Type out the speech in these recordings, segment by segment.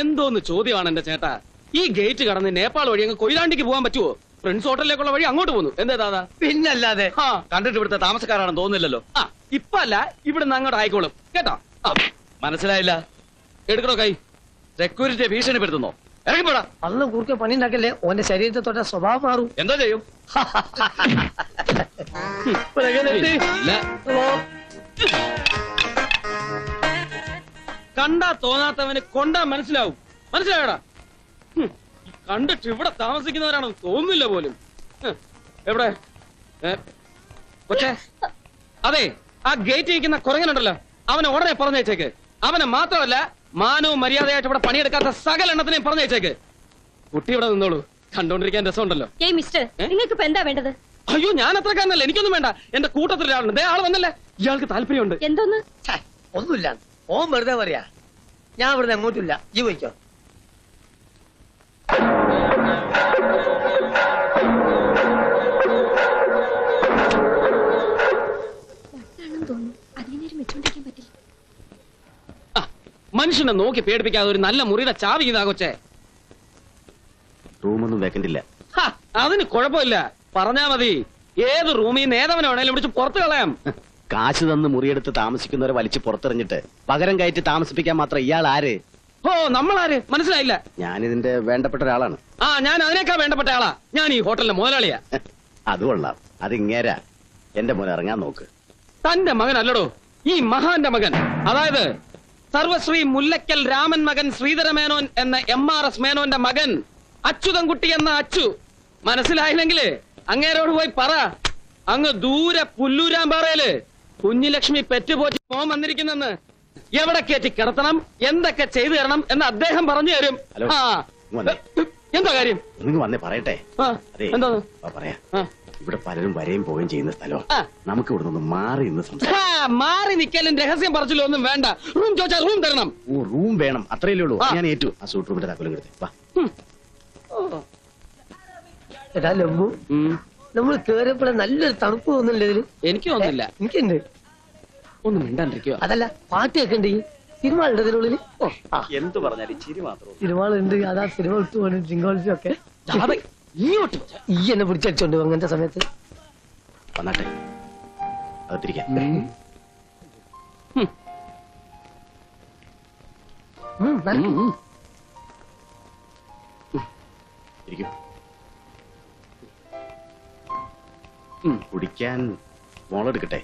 എന്തോന്ന് ചോദ്യമാണ് എന്റെ ചേട്ടാ? ഈ ഗേറ്റ് കടന്ന് നേപ്പാൾ വഴി അങ്ങ് കൊയിലാണ്ടിക്ക് പോകാൻ പറ്റുമോ ഫ്രണ്ട്സ് ഹോട്ടലിലേക്കുള്ള വഴി അങ്ങോട്ട് പോന്നു. എന്താ ദാദാ? പിന്നല്ലാതെ. ആ. കണ്ടിട്ട് ഇവിടുത്തെ താമസക്കാരാണെന്ന് തോന്നുന്നില്ലല്ലോ. ആ ഇപ്പൊ അല്ല ഇവിടുന്ന് അങ്ങോട്ട് ആയിക്കോളും. കേട്ടോ? മനസ്സിലായില്ല. എടുക്കണോ കൈ? സെക്യൂരിറ്റിയെ ഭീഷണിപ്പെടുത്തുന്നോ? ഇറങ്ങിപ്പോടാ. അന്ന് കുറുക്കെ പണി ഉണ്ടാക്കല്ലേ? ഓന്റെ ശരീരത്തെ തൊട്ട സ്വഭാവം മാറും. എന്താ ചെയ്യും? ഇല്ല. കണ്ടാ തോന്നാത്തവന് കൊണ്ടാ മനസ്സിലാവും. മനസ്സിലായടാ? കണ്ടിട്ട് ഇവിടെ താമസിക്കുന്നവരാണെന്ന് തോന്നില്ല പോലും. എവിടെ? കൊച്ചേ. അതെ ആ ഗേറ്റ് ഇരിക്കുന്ന കുരങ്ങനുണ്ടല്ലോ. അവനെ ഉടനെ പറഞ്ഞേച്ചേക്ക് അവനെ മാത്രമല്ല മാനവും മര്യാദയായിട്ട് ഇവിടെ പണിയെടുക്കാത്ത സകല എണ്ണത്തിനെയും പറഞ്ഞേച്ചേക്ക് കുട്ടി ഇവിടെ നിന്നോളൂ. കണ്ടോണ്ടിരിക്കാൻ രസമുണ്ടല്ലോ. ഏയ് മിസ്റ്റർ നിങ്ങൾക്ക് ഇപ്പൊ എന്താ വേണ്ടത്? അയ്യോ ഞാൻ അത്ര കാരണല്ലേ എനിക്കൊന്നും വേണ്ട. എന്റെ കൂട്ടത്തിൽ ഒരാളുണ്ട് ദേ ആൾ വന്നല്ലേ? ഇയാൾക്ക് താല്പര്യമുണ്ട്. എന്തോന്ന്? ഒന്നുമില്ല. ഓൻ വെറുതെ പറയാ. ഞാൻ ഇവിടുന്ന് എങ്ങോട്ടില്ല ജീ പോയിക്കോ. തോന്നുന്നു. അധികം നേരം പറ്റില്ല. മനുഷ്യനെ നോക്കി പേടിപ്പിക്കാതെ ഒരു നല്ല മുറിയുടെ ചാവി ഇതാ കൊച്ചേ. റൂമൊന്നും വെക്കണ്ടില്ല. അതിന് കുഴപ്പമില്ല. പറഞ്ഞാ മതി. ഏത് റൂമിൽ നിന്ന് ഏതവനെ വേണേലും വിളിച്ച് പുറത്ത് കളയാം. കാശ് തന്ന് മുറിയെടുത്ത് താമസിക്കുന്നവരെ വലിച്ചു പുറത്തെറിഞ്ഞിട്ട് പകരം കയറ്റി താമസിപ്പിക്കാൻ മാത്രം ഇയാൾ ആര്? ഓ നമ്മളാര്? മനസ്സിലായില്ല. ഞാൻ ഇതിന്റെ വേണ്ടപ്പെട്ട ഒരാളാണ്. ആ ഞാൻ അതിനേക്കാ വേണ്ടപ്പെട്ട ആളാ. ഞാൻ ഈ ഹോട്ടലിലെ മുതലാളിയാ. അത് കൊള്ളാം. അത് ഇങ്ങേരാ. എന്റെ മോനെ ഇറങ്ങാൻ നോക്ക്. തന്റെ മകൻ അല്ലടോ ഈ മഹാന്റെ മകൻ. അതായത് സർവശ്രീ മുല്ലക്കൽ രാമൻ മകൻ ശ്രീധര മേനോൻ എന്ന എം ആർ എസ് മേനോന്റെ മകൻ അച്യുതൻകുട്ടി എന്ന അച്ചു. മനസ്സിലായില്ലെങ്കിൽ അങ്ങേരോട് പോയി പറ. അങ്ങ് ദൂരെ പുല്ലൂരാമ്പാറയിൽ കുഞ്ഞിലക്ഷ്മി പെറ്റുപോറ്റി മോൻ വന്നിരിക്കുന്നെന്ന് എവിടെ കയറ്റി കിടത്തണം? എന്തൊക്കെ ചെയ്തു തരണം എന്ന് അദ്ദേഹം പറഞ്ഞു തരും. ഹലോ. ആ. വന്നേ. എന്താ കാര്യം? ഒന്നിങ്ങ് വന്നേ പറയട്ടെ. ആ. അതെ എന്താ? വാ പറയാ. ആ. ഇവിടെ പലരും വരെയും പോവുകയും ചെയ്യുന്ന സ്ഥലം. ആ. നമുക്ക് ഇവിടെ നിന്ന് മാറി നിന്ന് സംസാരിക്കാം. ഹാ, മാറി നിക്കലും രഹസ്യം പറച്ചിലും ഒന്നും വേണ്ട. റൂം ചോദിച്ചാൽ റൂം തരണം. ഓ റൂം വേണം. അത്രയല്ലേ ഉള്ളൂ. ആ. ഞാൻ ഏറ്റു. ആ സൂട്ട് റൂമിന്റെ താക്കോലും കിടത്തി വാ. എടാ ലംബു. ഉം. നമ്മൾ കേറിയപ്പോഴെ നല്ലൊരു തണുപ്പ് തോന്നുന്നില്ല ഇതിൽ? എനിക്ക് തോന്നുന്നില്ല. എനിക്കുണ്ട്. ഒന്നും മിണ്ടാണ്ടിരിക്കുക അതല്ല പാട്ട് കേൾക്കണ്ടേ സിനിമ ഉണ്ട് ഇതിനുള്ളിൽ ഓ ആ. എന്ത് പറഞ്ഞാലും ചിരി മാത്രം സിനിമ ഉണ്ട് അതാ സിനിമ വിട്ടു പോകണം ജിങ്കോൾസും ഒക്കെ ഇങ്ങോട്ട്. ഈ എന്നെ പിടിച്ചടിച്ചോണ്ട് അങ്ങനത്തെ സമയത്ത്. വന്നാട്ടെ. അകത്തിരിക്കാം. ഉം, നല്ല- ഉം, ഉം. ഇരിക്കും. കുടിക്കാൻ മോളെടുക്കട്ടെ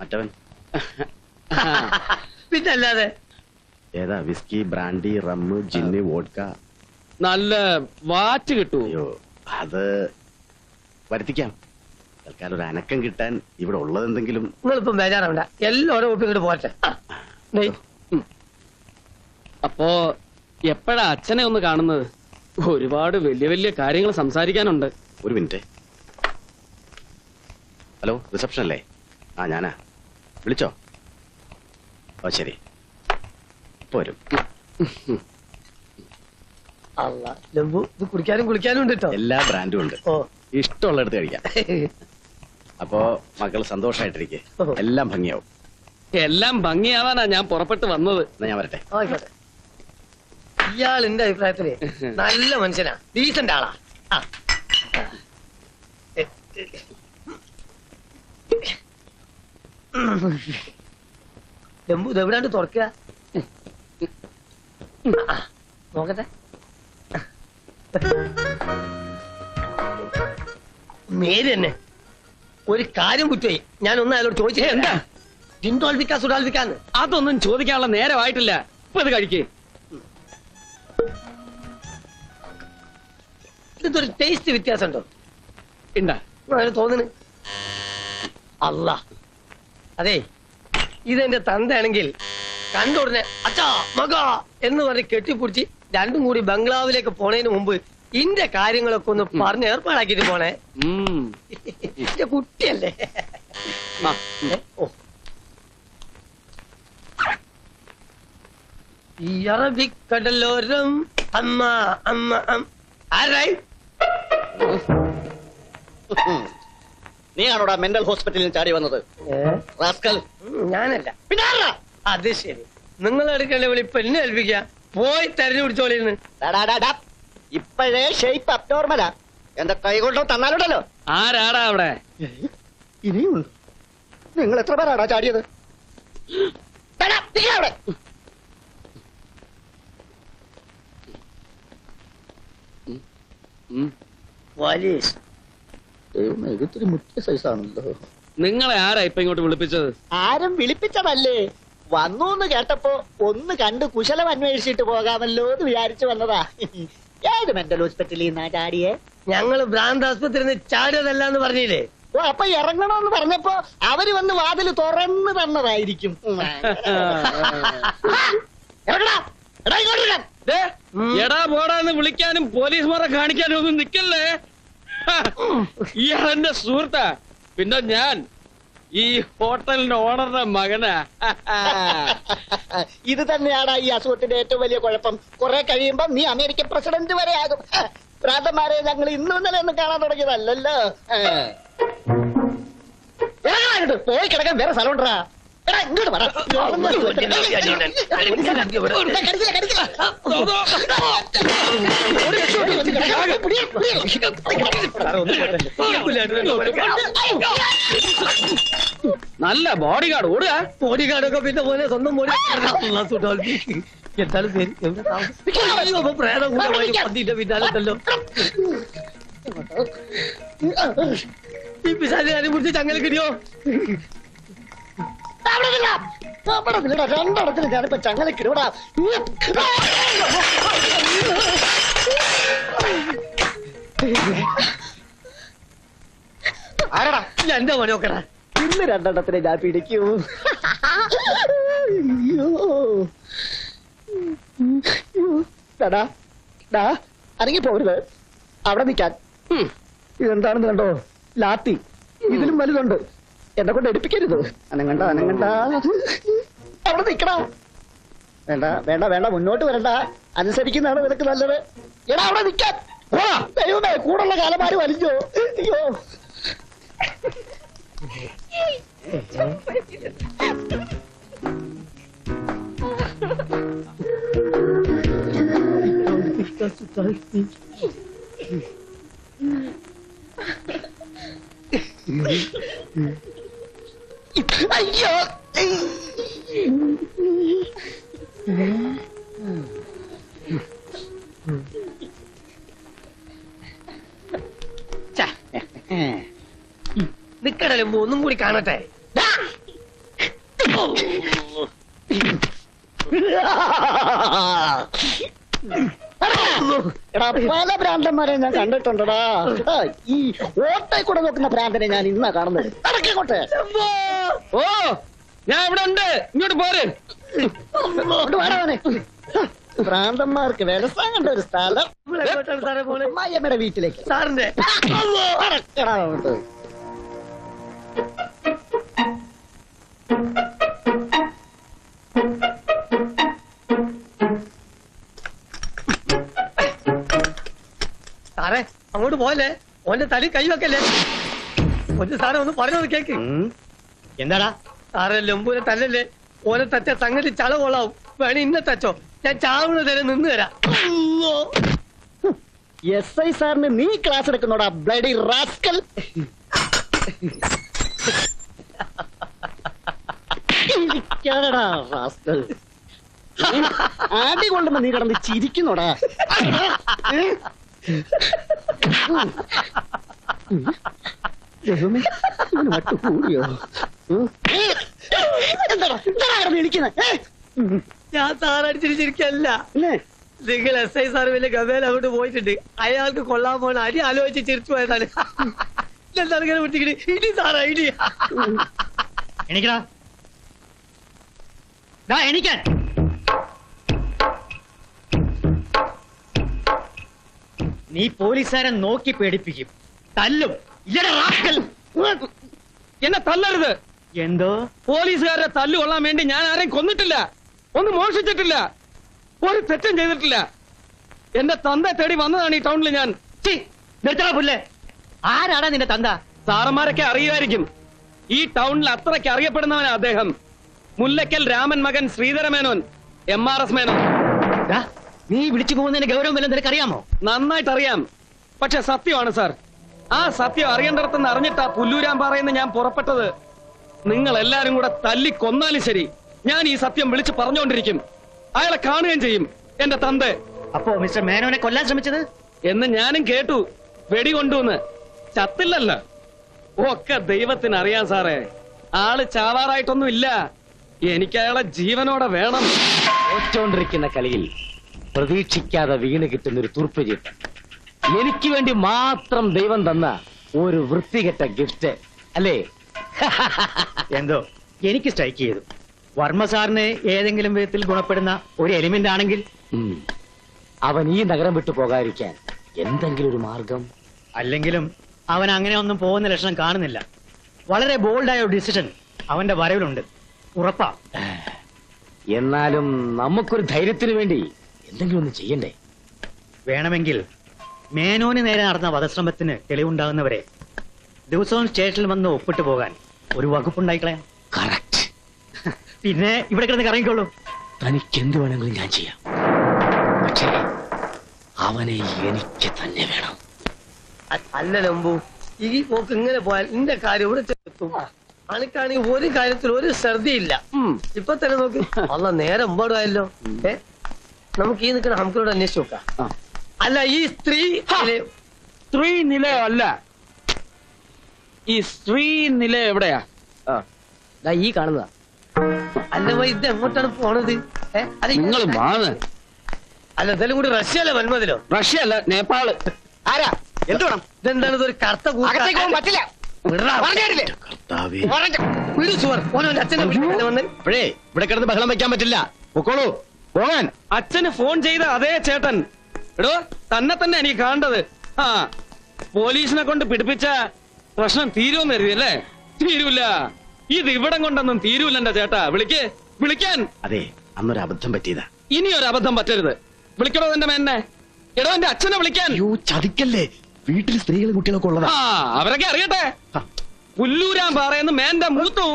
മറ്റവൻ. പിന്നല്ലാതെ. ഏതാ whisky brandy rum gin vodka നല്ല വാറ്റ് കിട്ടൂ. അയ്യോ അത് വരുത്തിക്കാം. തൽക്കാലം ഒരു അനക്കം കിട്ടാൻ ഇവിടെ ഉള്ളതെന്തെങ്കിലും നിങ്ങളിപ്പം ബേജാറാവണ്ട. എല്ലാവരും ഒപ്പം ഇങ്ങോട്ട് പോട്ടെ ആ, ദേ, അപ്പോ എപ്പോഴാ അച്ഛനെ ഒന്ന് കാണുന്നത്? ഒരുപാട് വലിയ വലിയ കാര്യങ്ങൾ സംസാരിക്കാനുണ്ട്. ഒരു മിനിറ്റ്. ഹലോ റിസപ്ഷൻ അല്ലേ? ആ ഞാനാ. വിളിച്ചോ? ഓ ശരി. പോരും വരും. അല്ല ലംബു ഇത് കുടിക്കാനും കുളിക്കാനും ഉണ്ട് കേട്ടോ എല്ലാ ബ്രാൻഡും ഉണ്ട്. ഇഷ്ടമുള്ള എടുത്ത് കഴിക്കാം. അപ്പോ മക്കൾ സന്തോഷമായിട്ടിരിക്കെ എല്ലാം ഭംഗിയാവും. എല്ലാം ഭംഗിയാവാനാ ഞാൻ പുറപ്പെട്ട് വന്നത്. എന്നാ ഞാൻ വരട്ടെ. ആയിക്കോട്ടെ. ഇയാൾ എന്റെ അഭിപ്രായത്തിൽ നല്ല മനുഷ്യനാ. ഡീസന്റ് ആളാ. ആ. ലംബു ഇത് എവിടാണ്ട് തുറക്കുക? നോക്കട്ടെ. മേര് തന്നെ ഒരു കാര്യം കുറ്റോയി ഞാൻ ഒന്ന് അയാളോട് ചോദിച്ചേ എന്താ? ജിന്തോൽപ്പിക്കാ സുഡാൽപ്പിക്കാന്ന് അതൊന്നും ചോദിക്കാനുള്ള നേരമായിട്ടില്ല. ഇപ്പൊ ഇത് കഴിക്കേ. ഇതൊരു ടേസ്റ്റ് വ്യത്യാസം ഉണ്ടോ ഉണ്ടാ തോന്നുന്നു. അല്ല അതെ ഇതെന്റെ തന്തയാണെങ്കിൽ കണ്ടുടനെ അച്ഛാ മക എന്ന് പറഞ്ഞ് കെട്ടിപ്പിടിച്ച് രണ്ടും കൂടി ബംഗ്ലാവിലേക്ക് പോണതിന് മുമ്പ് ഇന്റെ കാര്യങ്ങളൊക്കെ ഒന്ന് പറഞ്ഞ് ഏർപ്പാടാക്കിട്ട് പോണേ. ഇന്റെ എന്റെ കുട്ടിയല്ലേ ഈ അറബിക്കടലോരം അമ്മ അമ്മ ആരായി? നീയാണോടാ മെന്റൽ ഹോസ്പിറ്റലിൽ ചാടി വന്നത്? റാസ്കൽ. ഞാനല്ല. പിന്നെ? അത് ശരി. നിങ്ങൾ എടുക്കേണ്ട വിളി ഇപ്പൊ എന്നെ ഏൽപ്പിക്ക. പോയി തെരഞ്ഞു പിടിച്ചോളിന്ന് ഇപ്പോഴേ ഷേപ്പ് അബ്നോർമലാ എന്റെ കൈ കൊണ്ടോ തന്നാലുണ്ടല്ലോ. ആരാടാ അവിടെ? ഇനിയുണ്ട് നിങ്ങൾ എത്ര പേരാടാ ചാടിയത്? അവിടെ. ഉം. ദൈവമേ, സൈസാണല്ലോ നിങ്ങളെ ആരാ ഇപ്പൊ ഇങ്ങോട്ട് വിളിപ്പിച്ചത്? ആരും വിളിപ്പിച്ചതല്ലേ? വന്നു എന്ന് കേട്ടപ്പോ ഒന്ന് കണ്ട് കുശലം അന്വേഷിച്ചിട്ട് പോകാമല്ലോ എന്ന് വിചാരിച്ചു വന്നതാ. ഏത് മെന്റൽ ഹോസ്പിറ്റലിൽ നിന്നാ ചാടിയേ ഞങ്ങൾ ഭ്രാന്ത് ആസ്പത്രിയിൽ ചാടിയതല്ല എന്ന് പറഞ്ഞില്ലേ? ഓ അപ്പൊ ഇറങ്ങണമെന്ന് പറഞ്ഞപ്പോ അവർ വന്ന് വാതിൽ തുറന്ന് തന്നതായിരിക്കും. ഉം. എടാ, ഇങ്ങോട്ട് വരാൻ. ദേ, എടാ പോടാന്ന് വിളിക്കാനും പോലീസുമാരെ കാണിക്കാനും ഒന്നും നിക്കല്ലേ? ഇയാൾ എന്റെ സുഹൃത്താ. പിന്നെ ഞാൻ ഈ ഹോട്ടലിന്റെ ഓണറുടെ മകനാ. ഇത് തന്നെയാണ് ഈ അസുഖത്തിന്റെ ഏറ്റവും വലിയ കുഴപ്പം. കുറെ കഴിയുമ്പോ നീ അമേരിക്കൻ പ്രസിഡന്റ് വരെ ആകും ഭ്രാന്തന്മാരെ ഞങ്ങൾ ഇന്നും ഇന്നലെ ഒന്നും കാണാൻ തുടങ്ങിയതല്ലല്ലോ. കിടക്കാൻ വേറെ സ്ഥലമുണ്ടാ എടാ നല്ല ബോഡി ഗാർഡ് ഓടുക ബോഡി ഗാർഡൊക്കെ പിന്നെ പോലെ സ്വന്തം ബോഡി എന്തായാലും ശരി എവിടെ പ്രേതം കൂടെ പന്നിന്റെ പിന്നാലത്തല്ലോ ഈ പിശാലി അനുഭവിച്ച് ചങ്ങല കിടിയോ അവിടെ നില്ല. അവിടെ നില്ലടാ. രണ്ടിടത്തിലും ഞാനിപ്പോ ചങ്ങലക്കിടുവിടാ ആരടാ? എന്റെ മണി നോക്കടാ ഇന്ന് രണ്ടെണ്ണത്തിനെ ഞാൻ പിടിക്കൂ. അയ്യോ. പോകരുത് അവിടെ നിൽക്കാൻ. ഇതെന്താണെന്ന് കണ്ടോ? ലാത്തി. ഇതിലും വലുതുണ്ട്. എന്നെ കൊണ്ട് എടുപ്പിക്കരുത്. അനങ്ങണ്ട അനങ്ങണ്ട അവിടെ നിൽക്കടാ. വേണ്ട വേണ്ട വേണ്ട. മുന്നോട്ട് വരണ്ട. അനുസരിക്കുന്നതാണ് നിനക്ക് നല്ലത്. എടാ അവിടെ നിക്കാൻ. ദൈവമേ കൂടുള്ള കാലമാര് വലിഞ്ഞോ? അയ്യോ. അയ്യോ. നിക്കടലും ഒന്നും കൂടി കാണട്ടെ. പല ഭ്രാന്തന്മാരെ ഞാൻ കണ്ടിട്ടുണ്ടടാ. ഈ ഓട്ടെ കൂടെ നോക്കുന്ന ഭ്രാന്തനെ ഞാൻ ഇന്നാ കാണുന്നത്. നടക്കോട്ടെ ഓ ഞാൻ ഇവിടെ ഉണ്ട്. ഇങ്ങോട്ട് പോരെ. ഭ്രാന്തന്മാർക്ക് വ്യവസായം ഒരു സ്ഥലം. അമ്മായിയമ്മയുടെ വീട്ടിലേക്ക്. സാറിന്റെ. നടക്കടാ അങ്ങോട്ട്. അങ്ങോട്ട് പോലെ ഓന്റെ തലി കൈവെക്കല്ലേ ഒന്ന് സാറേ ഒന്ന് പറഞ്ഞത് കേക്ക് എന്താടാ? സാറേ ലെമ്പൂരെ തല്ലല്ലേ? ഓനെ തച്ച സംഗതി ചള കൊള്ളാവും വേണേ ഇന്നെ തച്ചോ. ഞാൻ ചാവുന്ന തരെ നിന്ന് തരാം. എസ് ഐ സാറിന് നീ ക്ലാസ് എടുക്കുന്നോടാ ബ്ലഡി റാസ്കൽ. ആദ്യം കൊള്ളുമ്പോ നീ കടന്ന് ചിരിക്കുന്നോടാ. ദൈവമേ, ഇവന് വട്ടു കൂടിയോ? ഞാൻ സാറടിച്ചിരിച്ചിരിക്കല്ല? നിങ്ങൾ എസ് ഐ സാർ വലിയ ഗവേല അങ്ങോട്ട് പോയിട്ടുണ്ട്. അയാൾക്ക് കൊള്ളാൻ പോണ അരി ആലോചിച്ച് ചിരിച്ചു പോയതാണ്. എന്താണ് ഇങ്ങനെ വിട്ടിക്കണേ ഇടി സാർ ഐഡിയ എനിക്കടാ ദാ നീ പോലീസുകാരെ നോക്കി പേടിപ്പിക്കും. തല്ലും. എന്നെ തല്ലരുത്. എന്തോ? പോലീസുകാരെ തല്ലു കൊള്ളാൻ വേണ്ടി ഞാൻ ആരെയും കൊന്നിട്ടില്ല. ഒന്നും മോഷിച്ചിട്ടില്ല ഒരു തെറ്റും ചെയ്തിട്ടില്ല. എന്റെ തന്ത തേടി വന്നതാണ് ഈ ടൗണിൽ ഞാൻ. പുല്ലേ. ആരാടാ നിന്റെ തന്ത? സാറന്മാരൊക്കെ അറിയുമായിരിക്കും. ഈ ടൗണിൽ അത്രയ്ക്ക് അറിയപ്പെടുന്നവനാ അദ്ദേഹം. മുല്ലക്കൽ രാമൻ മകൻ Sreedharamenon M R S Menon. നീ വിളിച്ചു പോകുന്നതിന്റെ ഗൗരവം വല്ലതും നിനക്കറിയാമോ? നന്നായിട്ട് അറിയാം പക്ഷെ സത്യമാണ് സാർ. ആ സത്യം അറിയേണ്ടടത്തെന്ന് അറിഞ്ഞിട്ടാ പുല്ലൂരാൻ പറയുന്ന ഞാൻ പുറപ്പെട്ടത്. നിങ്ങൾ എല്ലാരും കൂടെ തല്ലി കൊന്നാലും ശരി. ഞാൻ ഈ സത്യം വിളിച്ചു പറഞ്ഞുകൊണ്ടിരിക്കും. അയാളെ കാണുകയും ചെയ്യും എന്റെ തന്ത്. അപ്പോ മിസ്റ്റർ മേനോനെ കൊല്ലാൻ ശ്രമിച്ചത്? എന്ന് ഞാനും കേട്ടു. വെടി കൊണ്ടുവന്ന്. ചത്തില്ലല്ലോ. ഒക്കെ ദൈവത്തിന് അറിയാം സാറേ. ആൾ ചാവാറായിട്ടൊന്നും ഇല്ല എനിക്ക് അയാളെ ജീവനോടെ വേണം. തോറ്റോണ്ടിരിക്കുന്ന കളിയിൽ പ്രതീക്ഷിക്കാതെ വീണ് കിട്ടുന്ന ഒരു തുർപ്പ് ചീട്ട് എനിക്ക് വേണ്ടി മാത്രം ദൈവം തന്ന ഒരു വൃത്തികെട്ട ഗിഫ്റ്റ് അല്ലേ? എന്തോ? എനിക്ക് സ്ട്രൈക്ക് ചെയ്തു. വർമ്മ സാറിന് ഏതെങ്കിലും വിധത്തിൽ ഗുണപ്പെടുന്ന ഒരു എലിമെന്റ് ആണെങ്കിൽ? അവൻ ഈ നഗരം വിട്ടു പോകാതിരിക്കാൻ എന്തെങ്കിലും ഒരു മാർഗം? അല്ലെങ്കിലും അവൻ അങ്ങനെ ഒന്നും പോകുന്ന ലക്ഷണം കാണുന്നില്ല. വളരെ ബോൾഡായ ഒരു ഡിസിഷൻ അവന്റെ വരവിലുണ്ട്. ഉറപ്പാ. എന്നാലും നമുക്കൊരു ധൈര്യത്തിന് വേണ്ടി എന്തെങ്കിലും ഒന്ന് ചെയ്യണ്ടേ? വേണമെങ്കിൽ മേനോന് നേരെ നടന്ന വധശ്രമത്തിന് തെളിവുണ്ടാകുന്നവരെ ദിവസവും സ്റ്റേഷനിൽ വന്ന് ഒപ്പിട്ട് പോകാൻ ഒരു വകുപ്പുണ്ടായിക്കളയാം കറക്റ്റ് പിന്നെ ഇവിടെ കിടന്ന് കറങ്ങിക്കോളൂ. തനിക്ക് എന്ത് വേണമെങ്കിലും ഞാൻ ചെയ്യാം. പക്ഷേ അവനെ എനിക്ക് തന്നെ വേണം. അല്ല ലംബു ഈ പോക്ക് ഇങ്ങനെ പോയാൽ നിന്റെ കാര്യം ഇവിടെ ചെത്തും. അനക്കാണെങ്കിൽ ഒരു കാര്യത്തിൽ ഒരു ശ്രദ്ധയില്ല. ഇപ്പൊ തന്നെ നോക്കി. അല്ല നേരം മുമ്പാടുമായല്ലോ. ഏ? നമുക്ക് ഈ നിൽക്കുന്ന ഹംസയോട് അന്വേഷിച്ച് നോക്കാം. അല്ല ഈ സ്ത്രീ സ്ത്രീ നിലയോ അല്ല. ഈ സ്ത്രീ നില എവിടെയാ? ഈ കാണുന്ന അല്ല വൈ ഇത് എങ്ങോട്ടാണ് പോണത്? നിങ്ങൾ അല്ല എന്തായാലും കൂടി റഷ്യ അല്ല വന്മതിലോ റഷ്യ അല്ല നേപ്പാൾ. ആരാ? എന്ത് വേണം? ഇതെന്താണ് ഇതൊരു കറുത്ത കൂട്ടത്തേക്ക് പറ്റില്ല? ഇവിടെ കിടന്ന് ബഹളം വെക്കാൻ പറ്റില്ല. പൊക്കോളൂ. പോകാൻ അച്ഛന് ഫോൺ ചെയ്ത അതേ ചേട്ടൻ എടോ തന്നെ തന്നെ എനിക്ക് കാണേണ്ടത് ആ പോലീസിനെ കൊണ്ട് പിടിപ്പിച്ച പ്രശ്നം തീരുമെന്ന് കരുതിയല്ലേ തീരൂല ഇത് ഇവിടം കൊണ്ടൊന്നും തീരൂല എന്റെ ചേട്ടാ വിളിക്ക് വിളിക്കാൻ അതെ അന്നൊരു അബദ്ധം പറ്റിയതാ ഇനി ഒരു അബദ്ധം പറ്റരുത് വിളിക്കണോ എന്റെ മേന്നെ എടോ എന്റെ അച്ഛനെ വിളിക്കാൻ അയ്യോ ചതിക്കല്ലേ വീട്ടിൽ സ്ത്രീകളും കുട്ടികളൊക്കെ ഉള്ളതാ ആ അവരൊക്കെ അറിയട്ടെ പുല്ലൂരാൻ പാറയെന്ന് മേന്റെ മൂത്തു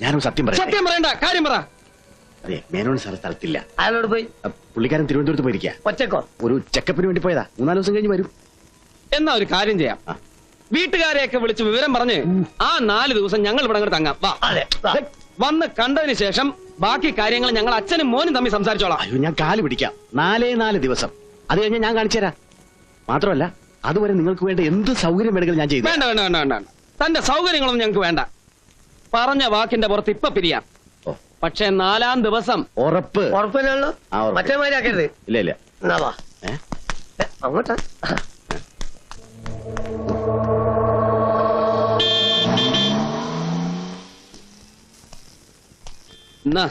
ഞാനൊരു സത്യം പറയാം സത്യം പറയണ്ട കാര്യം പറ. അതെ മേനോൻ സാർ സ്ഥലത്തില്ല. അയാളോട് പോയി? അ, പുള്ളിക്കാരൻ തിരുവനന്തപുരത്ത് പോയിരിക്കുക ഒറ്റക്കോ? ഒരു ചെക്കപ്പിന് വേണ്ടി പോയതാ. മൂന്നാൽ ദിവസം കഴിഞ്ഞ് വരും. എന്നാ ഒരു കാര്യം ചെയ്യാം. ആ. വീട്ടുകാരെയൊക്കെ വിളിച്ച് വിവരം പറഞ്ഞ് ആ നാല് ദിവസം ഞങ്ങൾ ഇവിടെ അങ്ങോട്ട് തങ്ങാം. വാ. അതെ. വന്ന് കണ്ടതിന് ശേഷം ബാക്കി കാര്യങ്ങൾ ഞങ്ങൾ അച്ഛനും മോനും തമ്മിൽ സംസാരിച്ചോളാം. അയ്യോ ഞാൻ കാൽ പിടിക്കാം. നാലേ നാല് ദിവസം. അത് കഴിഞ്ഞ് ഞാൻ കാണിച്ചു തരാം. മാത്രമല്ല അതുവരെ നിങ്ങൾക്ക് വേണ്ട എന്ത് സൗകര്യം വേണമെങ്കിലും ഞാൻ ചെയ്തു വേണ്ട വേണ്ട വേണ്ട വേണ്ട. തന്റെ സൗകര്യങ്ങളൊന്നും ഞങ്ങൾക്ക് വേണ്ട. പറഞ്ഞ വാക്കിന്റെ പുറത്ത് ഇപ്പൊ പിരിയാം. പക്ഷെ നാലാം ദിവസം ഉറപ്പ്. ഉറപ്പല്ലോ മറ്റേ മാതിരി ആക്കരുത് ഇല്ല ഇല്ല. എന്നാ വാ. അങ്ങോട്ടാ എന്നാ?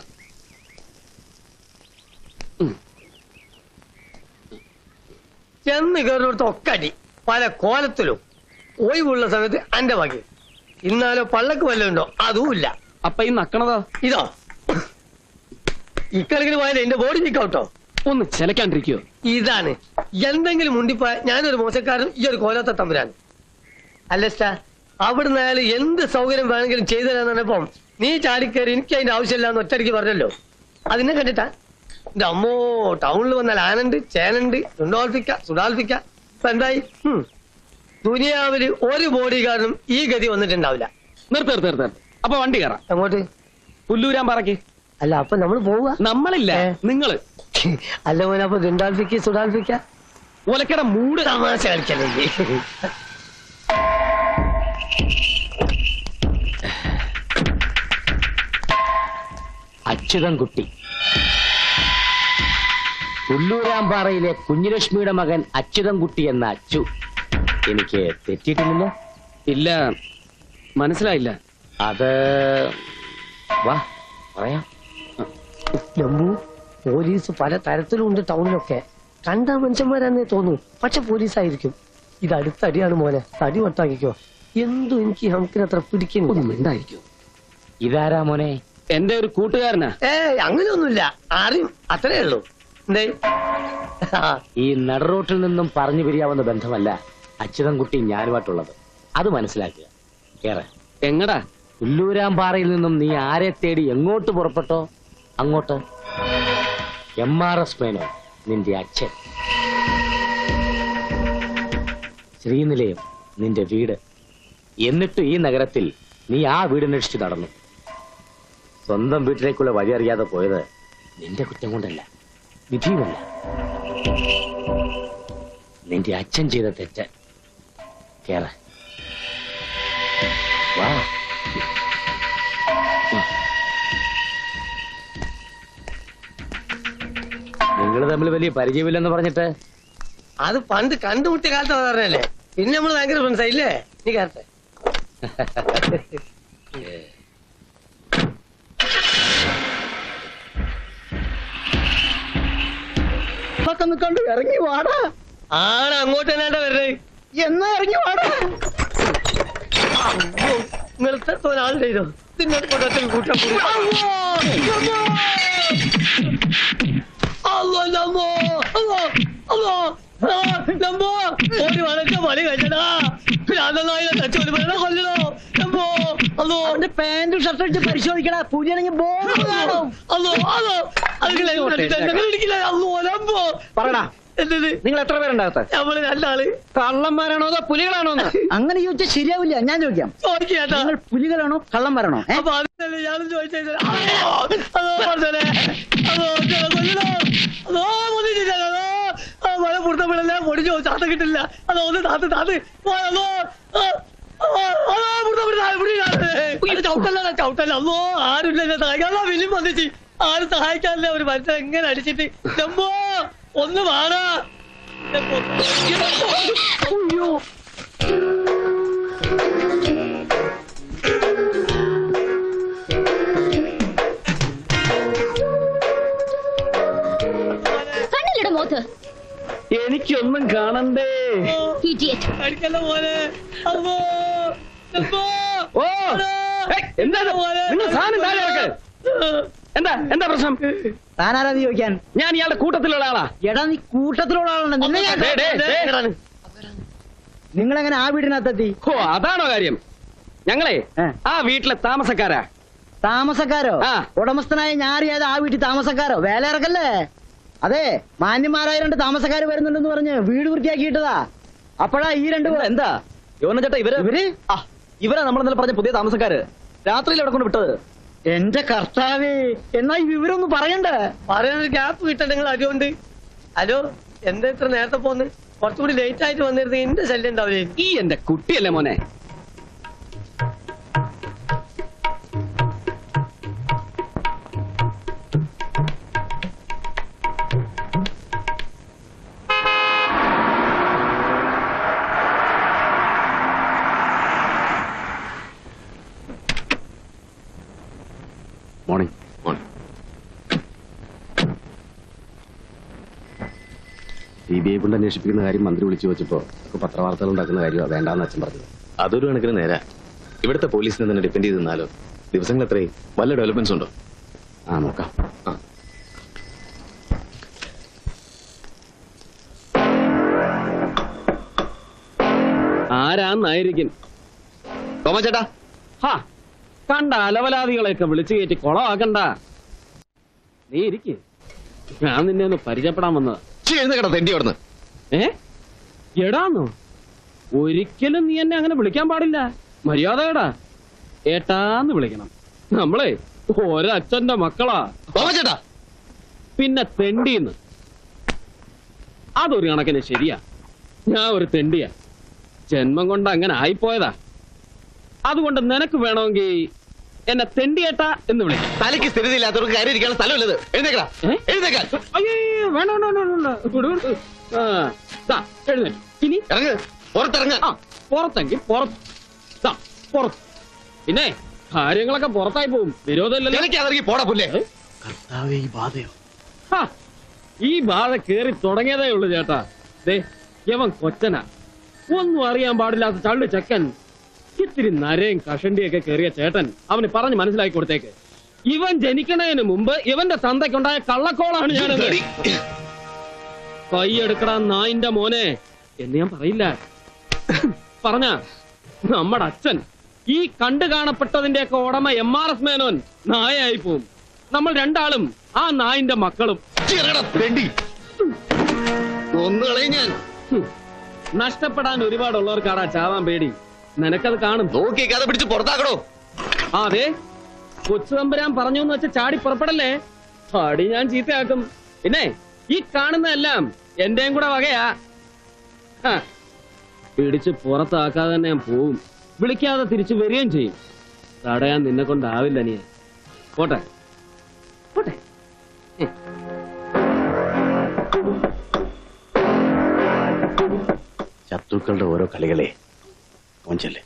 ചെന്ന് കയറിനടുത്ത് ഒക്കെ പല കോലത്തിലും ഒഴിവുള്ള സമയത്ത് എന്റെ വകി ഇന്നാലോ പള്ളക്ക് വല്ലതുണ്ടോ ഉണ്ടോ? അതുമില്ല അപ്പൊ ഈ നക്കണതോ? ഇതോ? ഇക്കണക്കിന് പോയാലേ എന്റെ ബോഡി നിക്കോട്ടോ ഒന്ന് ചെലക്കാണ്ടിരിക്കോ. ഇതാണ്. എന്തെങ്കിലും മുണ്ടിപ്പോയ ഞാനൊരു മോശക്കാരൻ ഈ ഒരു കോലത്തെ തമ്പുരാൻ അല്ല സ്റ്റാ അവിടുന്ന് അയാൾ എന്ത് സൗകര്യം വേണമെങ്കിലും ചെയ്തു തരാന്ന് പറഞ്ഞപ്പം നീ ചാടിക്കയറി എനിക്ക് അതിന്റെ ആവശ്യമില്ല എന്ന് ഒറ്റയ്ക്ക് പറഞ്ഞല്ലോ. അതിനെ കണ്ടിട്ടാ. എന്റെ അമ്മോ ടൗണിൽ വന്നാൽ ആനണ്ട് ചേനണ്ട് സുണ്ടോൽപ്പിക്ക സുഡാൽപ്പിക്ക ഇപ്പൊ എന്തായി? ഹും. ദുനിയാവിൽ ഒരു ബോഡിഗാർഡും ഈ ഗതി വന്നിട്ടുണ്ടാവില്ല. നിർത്ത് നിർത്ത് നിർത്ത്. അപ്പൊ വണ്ടി കയറാം അങ്ങോട്ട്. പുല്ലൂരാൻ പറക്ക്. അല്ല അപ്പൊ നമ്മൾ പോവുക നമ്മളില്ല ഏ? നിങ്ങൾ. അല്ല മോനെ അപ്പൊ ദുണ്ടാൽപ്പിക്ക സുഡാൽപ്പിക്ക ഒലക്കട മൂട്. തമാശ കളിക്കല്ലേ അച്യുതൻകുട്ടി ഉള്ളൂരാമ്പാറയിലെ കുഞ്ഞിലക്ഷ്മിയുടെ മകൻ അച്യുതൻകുട്ടി എന്ന അച്ചു. എനിക്ക് തെറ്റിയിട്ടില്ലല്ലോ? ഇല്ല. മനസ്സിലായില്ല. അത് വാ പറയാം. ജമ്മു പോലീസ് പല തരത്തിലുണ്ട് ടൗണിലൊക്കെ. കണ്ട മനുഷ്യന്മാരാന്നേ തോന്നു. പക്ഷെ പോലീസായിരിക്കും. ഇത് അടുത്തടിയാണ് മോനെ. തടി വട്ടാക്കിക്കോ എന്തു എനിക്ക് ഹംക്കിന് അത്ര പിടിക്കുന്നുണ്ടായിരിക്കും ഇതാരാ മോനെ? എന്റെ ഒരു കൂട്ടുകാരനാ. ഏ അങ്ങനെയൊന്നുമില്ല. ആരും അത്രേ ഉള്ളൂ. എന്തേ ഈ നടുറോട്ടിൽ നിന്നും പറഞ്ഞു പിരിയാവുന്ന ബന്ധമല്ല. അച്യുതൻകുട്ടി ഞാനുമായിട്ടുള്ളത്. അത് മനസ്സിലാക്കുക. കേറെ എങ്ങടാ? പുല്ലൂരാമ്പാറയിൽ നിന്നും നീ ആരെ തേടി എങ്ങോട്ട് പുറപ്പെട്ടോ? അങ്ങോട്ട്. എം ആർ എസ് മേനോ നിന്റെ അച്ഛൻ. ശ്രീനിലയം നിന്റെ വീട്. എന്നിട്ട് ഈ നഗരത്തിൽ നീ ആ വീടിനടിച്ചു നടന്നു. സ്വന്തം വീട്ടിലേക്കുള്ള വഴി അറിയാതെ പോയത് നിന്റെ കുറ്റം കൊണ്ടല്ല വിധിയുമല്ല. നിന്റെ അച്ഛൻ ചെയ്ത തെറ്റ് കേറ. വാ. നിങ്ങൾ തമ്മിൽ വലിയ പരിചയമില്ലെന്ന് പറഞ്ഞിട്ട്? അത് പണ്ട് കണ്ടുമുട്ടിയ കാലത്ത് പറഞ്ഞല്ലേ പിന്നെ നമ്മൾ ഭയങ്കര ഫ്രണ്ട്സ് ആയില്ലേ? നീ കയറട്ടെ നിൽക്കണ്ട് ഇറങ്ങി വാടാ. ആണ് അങ്ങോട്ട് തന്നെ വരുന്നത്? എന്നാ ഇറങ്ങി വാടാ നിന്നെ കൊണ്ടത്തിൽ കൂട്ടം ഓടി വളച്ച പണി കഴിച്ചടാ കൊല്ലണോ? അവന്റെ പാന്റും ഷർട്ടും അടിച്ച് പരിശോധിക്കടാ. പൂജയാണെങ്കിൽ ബോംബ് കാണും അല്ലോ അതോ അല്ലോ നമ്മോ പറയടാ നിങ്ങൾ എത്ര പേരുണ്ടാകത്തെ നമ്മൾ രണ്ടാൾ. കള്ളന്മാരാണോ അതോ പുലികളാണോ അങ്ങനെ ചോദിച്ചാൽ ശരിയാവില്ല. ഞാൻ ചോദിക്കാം. നിങ്ങൾ പുലികളാണോ കള്ളന്മാരാണോ? അപ്പൊ അതിനല്ലേ ഞാനും ചോദിച്ചത്. മഴ പുറത്തപ്പെടല്ലേ പൊടിച്ചോ ചാത്ത കിട്ടില്ല. അതോ ഒന്ന് താത്ത് താത്ത് പോയതോ ചവിട്ടല്ല ചവിട്ടല്ല. അല്ലോ ആരുമില്ല എന്നെ സഹായിക്കാൻ. വലിയ വന്നിച്ച്. ആരും സഹായിക്കാനില്ല. ഒരു മനുഷ്യൻ എങ്ങനെ അടിച്ചിട്ട്? ചെമ്പോ ഒന്ന് വാടാ അയ്യോ. കണ്ണിലിട മോത്ത്. എനിക്കൊന്നും കാണണ്ടേ. ഇഡിയറ്റ് അടിക്കല്ല പോലെ അമ്മോ ചെമ്പോ ഓ ഏയ്, എന്താ ഇത്? നിങ്ങൾ സാധനം താഴെ ഇറക്ക്. എന്താ എന്താ പ്രശ്നം? താനാരാന്ന് ചോദിക്കാൻ? ഞാൻ ഇയാളുടെ കൂട്ടത്തിലുള്ള ആളാ. എടാ നീ കൂട്ടത്തിലുള്ള ആളാണ്. നിങ്ങൾ. നിങ്ങളെങ്ങനെ ആ വീടിനകത്തെത്തി? ഓ അതാണോ കാര്യം. ഞങ്ങളെ ആ വീട്ടിലെ താമസക്കാരാ. താമസക്കാരോ. ഉടമസ്ഥനായ ഞാറിയാതെ ആ വീട്ടിൽ താമസക്കാരോ? വേല ഇറക്കല്ലേ? അതെ മാന്യന്മാരായ രണ്ട് താമസക്കാര് വരുന്നുണ്ടെന്ന് പറഞ്ഞ് വീട് വൃത്തിയാക്കിയിട്ടതാ. അപ്പോഴാ ഈ രണ്ട് എന്താ യോന ചേട്ടാ ഇവർ? ഇവർ? ഇവരാ നമ്മൾ ഇന്നലെ പറഞ്ഞ പുതിയ താമസക്കാര്. രാത്രിയിൽ അവിടെ കൊണ്ട് വിട്ടത്. എന്റെ കർത്താവേ എന്നാ ഈ വിവരം വിവരമൊന്നും പറയണ്ടേ. പറയാനൊരു ഗ്യാപ്പ് കിട്ടണ്ട നിങ്ങൾ അതുകൊണ്ട്. ഹലോ എന്താ ഇത്ര നേരത്തെ പോന്ന്? കുറച്ചുകൂടി ലേറ്റ് ആയിട്ട് വന്നിരുന്നെങ്കിൽ എന്റെ ശല്യം ഉണ്ടാവില്ലേ? ഈ എന്റെ കുട്ടിയല്ലേ മോനെ? മോർണിംഗ് സി ബി ഐ കൊണ്ട് അന്വേഷിപ്പിക്കുന്ന കാര്യം മന്ത്രി വിളിച്ചു വെച്ചപ്പോ പത്രവാർത്തകൾ ഉണ്ടാക്കുന്ന കാര്യം വേണ്ടാന്ന് അച്ഛൻ പറഞ്ഞത്. അതൊരു കണക്കിന് നേരാ. ഇവിടുത്തെ പോലീസിനെ തന്നെ ഡിപ്പെൻഡ് ചെയ്ത് നിന്നാലോ? ദിവസങ്ങൾ എത്രയും വല്ല ഡെവലപ്മെന്റ്സ് ഉണ്ടോ? ആ നോക്കാം. ആ. ആരാന്നായിരിക്കും തോമച്ചേട്ടാ ചേട്ടാ ഹാ കണ്ട അലവലാദികളെയൊക്കെ വിളിച്ചു കയറ്റി കൊളമാക്കണ്ട നീ ഇരിക്ക്. ഞാൻ നിന്നെ ഒന്ന് പരിചയപ്പെടാൻ വന്നതാ. എഴുന്നേക്കട തെണ്ടി അവിടുന്ന്. ഏ? എടാന്നോ. ഒരിക്കലും നീ എന്നെ അങ്ങനെ വിളിക്കാൻ പാടില്ല. മര്യാദയടാ ഏട്ടാന്ന് വിളിക്കണം. നമ്മളെ ഒരച്ഛന്റെ മക്കളാ. ചേട്ടാ. പിന്നെ തെണ്ടിന്ന്. അതൊരു കണക്കിന് ശരിയാ. ഞാൻ ഒരു തെണ്ടിയാ. ജന്മം കൊണ്ട് അങ്ങനെ ആയിപ്പോയതാ. അതുകൊണ്ട് നിനക്ക് വേണമെങ്കിൽ എന്നെ തെണ്ടിയേട്ട എന്ന് വിളിക്കും തലയ്ക്ക് സ്ഥിരതയില്ലാത്തവർക്ക് കാര്യം ഇരിക്കാനുള്ള സ്ഥലമില്ലത്. എഴുന്നേക്കടാ. ഏ? എഴുന്നേക്കാൻ അയ്യോ വേണ്ട വേണ്ട വേണ്ട, വേണ്ട. വിട്, വിട്. ആ, ദാ, എഴുന്നേറ്റ്. ഇനി? ഇറങ്ങ്. പുറത്തിറങ്ങ. ആ പുറത്തെങ്കിൽ പുറത്ത്. ദാ, പുറത്ത്. പിന്നെ കാര്യങ്ങളൊക്കെ പുറത്തായി പോകും. വിരോധമില്ലല്ലോ. എനിക്ക് അതിറങ്ങി പോടാ പുല്ലേ. കർത്താവേ ഈ ബാധയോ? ഹാ, ഈ ബാധ കേറി തുടങ്ങിയതേ ഉള്ളൂ ചേട്ടാ. ദേ യവൻ കൊച്ചനാ. ഒന്നും അറിയാൻ പാടില്ലാത്ത ചള്ളു ചെക്കൻ. ഇത്തിരി നരയും കഷണ്ടിയൊക്കെ കയറിയ ചേട്ടൻ അവന് പറഞ്ഞ് മനസ്സിലാക്കി കൊടുത്തേക്ക്. ഇവൻ ജനിക്കണതിന് മുമ്പ് ഇവന്റെ തന്തയ്ക്കുണ്ടായ കള്ളക്കോളാണ് ഞാൻ കൈയെടുക്കടാ നായിന്റെ മോനെ എന്ന് ഞാൻ പറയില്ല. പറഞ്ഞ നമ്മുടെ അച്ഛൻ ഈ കണ്ടു കാണപ്പെട്ടതിന്റെ ഒക്കെ ഉടമ എം ആർ എസ് മേനോൻ നായയായി പോവും. നമ്മൾ രണ്ടാളും ആ നായിന്റെ മക്കളും. ഒന്നുകളെ ഞാൻ. നഷ്ടപ്പെടാൻ നഷ്ടപ്പെടാൻ ഒരുപാടുള്ളവർക്കാടാ ചാവാൻ പേടി. നിനക്കത് കാണും. നോക്കി കഥ പിടിച്ച് പുറത്താക്കണോ? ആ അതെ. കൊച്ചു തമ്പുരാൻ പറഞ്ഞു എന്ന് വെച്ച് ചാടി പുറപ്പെടല്ലേ? ചാടി ഞാൻ ചീത്തയാക്കും. പിന്നെ ഈ കാണുന്നതെല്ലാം എന്റെയും കൂടെ വകയാ. പിടിച്ച് പുറത്താക്കാതെ തന്നെ ഞാൻ പോവും. വിളിക്കാതെ തിരിച്ചു വരികയും ചെയ്യും. തടയാൻ നിന്നെ കൊണ്ടാവില്ല നീ. പോട്ടെ. പോട്ടെ. ശത്രുക്കളുടെ ഓരോ കളികളെ ఉంచలే